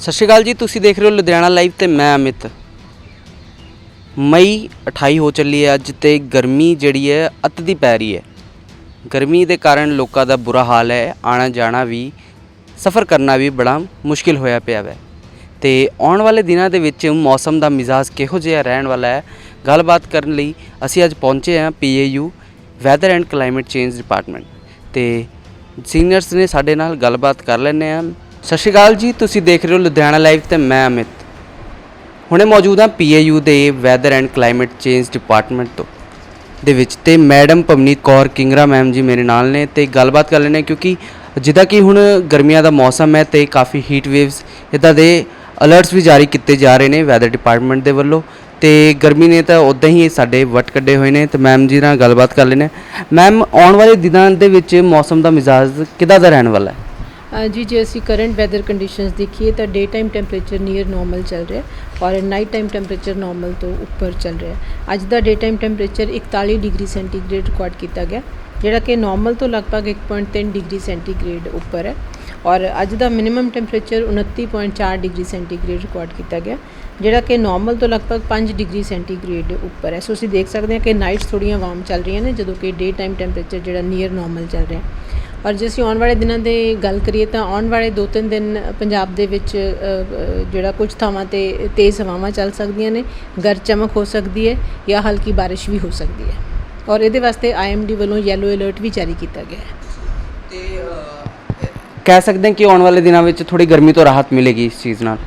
ਸਤਿ ਸ਼੍ਰੀ ਅਕਾਲ ਜੀ, ਤੁਸੀਂ ਦੇਖ ਰਹੇ ਹੋ ਲੁਧਿਆਣਾ ਲਾਈਵ ਤੇ ਮੈਂ ਅਮਿਤ। ਮਈ 28 ਹੋ ਚੱਲੀ ਹੈ ਅੱਜ ਤੇ ਗਰਮੀ ਜਿਹੜੀ ਹੈ ਅੱਤ ਦੀ ਪੈ ਰਹੀ ਹੈ। ਗਰਮੀ ਦੇ ਕਾਰਨ ਲੋਕਾਂ ਦਾ ਬੁਰਾ ਹਾਲ ਹੈ ਆਣਾ ਜਾਣਾ ਵੀ, ਸਫ਼ਰ ਕਰਨਾ ਵੀ ਬੜਾ ਮੁਸ਼ਕਿਲ ਹੋਇਆ ਪਿਆ ਹੈ ਤੇ ਆਉਣ ਵਾਲੇ ਦਿਨਾਂ ਦੇ ਵਿੱਚ ਮੌਸਮ ਦਾ ਮਿਜ਼ਾਜ ਕਿਹੋ ਜਿਹਾ ਰਹਿਣ ਵਾਲਾ ਹੈ, ਗੱਲਬਾਤ ਕਰਨ ਲਈ ਅਸੀਂ ਅੱਜ ਪਹੁੰਚੇ ਹਾਂ PAU weather and climate change department ਤੇ ਸੀਨੀਅਰਸ ਨੇ ਸਾਡੇ ਨਾਲ ਗੱਲਬਾਤ ਕਰ ਲੈਂਦੇ ਹਾਂ। ਸਤਿ ਸ਼੍ਰੀ ਅਕਾਲ ਜੀ, ਤੁਸੀਂ ਦੇਖ ਰਹੇ ਹੋ ਲੁਧਿਆਣਾ ਲਾਈਵ ਤੇ ਮੈਂ ਅਮਿਤ। ਹੁਣੇ ਮੌਜੂਦ ਹਾਂ ਪੀਏਯੂ ਦੇ weather and climate change department ਤੋਂ, ਦੇ ਵਿੱਚ ਤੇ ਮੈਡਮ ਪਵਨੀਤ ਕੌਰ ਕਿੰਗਰਾ ਮੈਮ ਜੀ ਮੇਰੇ ਨਾਲ ਨੇ ਤੇ ਗੱਲਬਾਤ ਕਰ ਲੈਣੇ ਕਿਉਂਕਿ ਜਿੱਦਾਂ ਕਿ ਹੁਣ ਗਰਮੀਆਂ ਦਾ ਮੌਸਮ ਹੈ ਤੇ ਕਾਫੀ ਹੀਟ ਵੇਵਸ ਇਦਾਂ ਦੇ ਅਲਰਟਸ ਵੀ ਜਾਰੀ ਕੀਤੇ ਜਾ ਰਹੇ ਨੇ ਵੈਦਰ ਡਿਪਾਰਟਮੈਂਟ ਦੇ ਵੱਲੋਂ ਤੇ ਗਰਮੀ ਨੇ ਤਾਂ ਉਦਾਂ ਹੀ ਸਾਡੇ ਵੱਟ ਕੱਢੇ ਹੋਏ ਨੇ ਤੇ ਮੈਮ ਜੀ ਨਾਲ ਗੱਲਬਾਤ ਕਰ ਲੈਣੇ ਮੈਮ, ਆਉਣ ਵਾਲੇ ਦਿਨਾਂ ਦੇ ਵਿੱਚ ਮੌਸਮ ਦਾ ਮਿਜ਼ਾਜ ਕਿੱਦਾਂ ਦਾ ਰਹਿਣ ਵਾਲਾ ਹੈ? ਜੀ, ਜੇ ਅਸੀਂ ਕਰੰਟ ਵੈਦਰ ਕੰਡੀਸ਼ਨਸ ਦੇਖੀਏ ਤਾਂ day time temperature near normal ਚੱਲ ਰਿਹਾ ਔਰ ਨਾਈਟ ਟਾਈਮ ਟੈਂਪਰੇਚਰ ਨਾਰਮਲ ਤੋਂ ਉੱਪਰ ਚੱਲ ਰਿਹਾ ਅੱਜ ਦਾ day time temperature 41 degree centigrade record ਕੀਤਾ ਗਿਆ, ਜਿਹੜਾ ਕਿ ਨਾਰਮਲ ਤੋਂ ਲਗਭਗ 1.3 ਡਿਗਰੀ ਸੈਂਟੀਗ੍ਰੇਡ ਉੱਪਰ ਹੈ ਔਰ ਅੱਜ ਦਾ minimum temperature 29.4 degree centigrade record ਕੀਤਾ ਗਿਆ, ਜਿਹੜਾ ਕਿ ਨਾਰਮਲ ਤੋਂ ਲਗਭਗ 5 ਡਿਗਰੀ ਸੈਂਟੀਗ੍ਰੇਡ ਉੱਪਰ ਹੈ। ਸੋ ਅਸੀਂ ਦੇਖ ਸਕਦੇ ਹਾਂ ਕਿ ਨਾਈਟਸ ਥੋੜੀਆਂ ਵਾਰਮ ਚੱਲ ਰਹੀਆਂ ਨੇ, ਜਦੋਂ ਕਿ ਡੇ ਟਾਈਮ ਟੈਂਪਰੇਚਰ ਜਿਹੜਾ ਨੀਅਰ ਨਾਰਮਲ ਚੱਲ ਰਿਹਾ ਔਰ ਜੇ ਅਸੀਂ ਆਉਣ ਵਾਲੇ ਦਿਨਾਂ ਦੇ ਗੱਲ ਕਰੀਏ ਤਾਂ ਆਉਣ ਵਾਲੇ 2-3 ਦਿਨ ਪੰਜਾਬ ਦੇ ਵਿੱਚ ਜਿਹੜਾ ਕੁਝ ਥਾਵਾਂ ਤੇ ਤੇਜ਼ ਹਵਾਵਾਂ ਚੱਲ ਸਕਦੀਆਂ ਨੇ ਗਰਜ ਚਮਕ ਹੋ ਸਕਦੀ ਹੈ ਜਾਂ ਹਲਕੀ ਬਾਰਿਸ਼ ਵੀ ਹੋ ਸਕਦੀ ਹੈ। ਔਰ ਇਹਦੇ ਵਾਸਤੇ ਆਈਐਮਡੀ ਵੱਲੋਂ ਯੈਲੋ ਅਲਰਟ ਵੀ ਜਾਰੀ ਕੀਤਾ ਗਿਆ ਹੈ। ਕਹਿ ਸਕਦੇ ਹਾਂ ਕਿ ਆਉਣ ਵਾਲੇ ਦਿਨਾਂ ਵਿੱਚ ਥੋੜੀ ਗਰਮੀ ਤੋਂ ਰਾਹਤ ਮਿਲੇਗੀ ਇਸ ਚੀਜ਼ ਨਾਲ।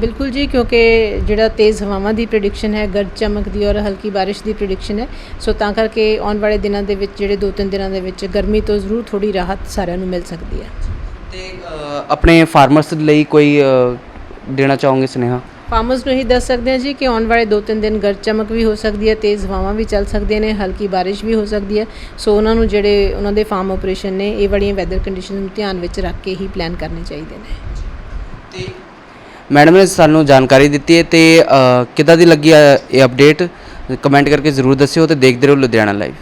ਬਿਲਕੁਲ ਜੀ ਕਿਉਂਕਿ ਜਿਹੜਾ ਤੇਜ਼ ਹਵਾਵਾਂ ਦੀ ਪ੍ਰੈਡਿਕਸ਼ਨ ਹੈ ਗਰਜ ਚਮਕ ਦੀ ਔਰ ਹਲਕੀ ਬਾਰਿਸ਼ ਦੀ ਪ੍ਰੈਡਿਕਸ਼ਨ ਹੈ ਸੋ ਤਾਂ ਕਰਕੇ ਆਉਣ ਵਾਲੇ ਦਿਨਾਂ ਦੇ ਵਿੱਚ ਜਿਹੜੇ 2-3 ਦਿਨਾਂ ਦੇ ਵਿੱਚ ਗਰਮੀ ਤੋਂ ਜ਼ਰੂਰ ਥੋੜੀ ਰਾਹਤ ਸਾਰਿਆਂ ਨੂੰ ਮਿਲ ਸਕਦੀ ਹੈ। ਤੇ ਆਪਣੇ ਫਾਰਮਰਸ ਲਈ ਕੋਈ ਦੇਣਾ ਚਾਹੋਗੇ ਸੁਨੇਹਾ? ਫਾਰਮਰਸ ਨੂੰ ਇਹੀ ਦੱਸ ਸਕਦੇ ਹਾਂ ਜੀ ਕਿ ਆਉਣ ਵਾਲੇ 2-3 ਦਿਨ ਗਰਜ ਚਮਕ ਵੀ ਹੋ ਸਕਦੀ ਹੈ ਤੇਜ਼ ਹਵਾਵਾਂ ਵੀ ਚੱਲ ਸਕਦੀਆਂ ਨੇ ਹਲਕੀ ਬਾਰਿਸ਼ ਵੀ ਹੋ ਸਕਦੀ ਹੈ। ਸੋ ਉਹਨਾਂ ਨੂੰ ਜਿਹੜੇ ਉਹਨਾਂ ਦੇ ਫਾਰਮ ਆਪਰੇਸ਼ਨ ਨੇ ਇਹ ਵਾਲੀਆਂ ਵੈਦਰ ਕੰਡੀਸ਼ਨ ਨੂੰ ਧਿਆਨ ਵਿੱਚ ਰੱਖ ਕੇ ਹੀ ਪਲਾਨ ਕਰਨੇ ਚਾਹੀਦੇ ਨੇ। ਤੇ ਮੈਡਮ ਨੇ ਸਾਨੂੰ ਜਾਣਕਾਰੀ ਦਿੱਤੀ ਹੈ ਤੇ ਕਿੱਦਾਂ ਦੀ ਲੱਗੀ ਹੈ ਇਹ ਅਪਡੇਟ ਕਮੈਂਟ ਕਰਕੇ ਜ਼ਰੂਰ ਦੱਸਿਓ ਤੇ ਦੇਖਦੇ ਰਹੋ ਲੁਧਿਆਣਾ ਲਾਈਵ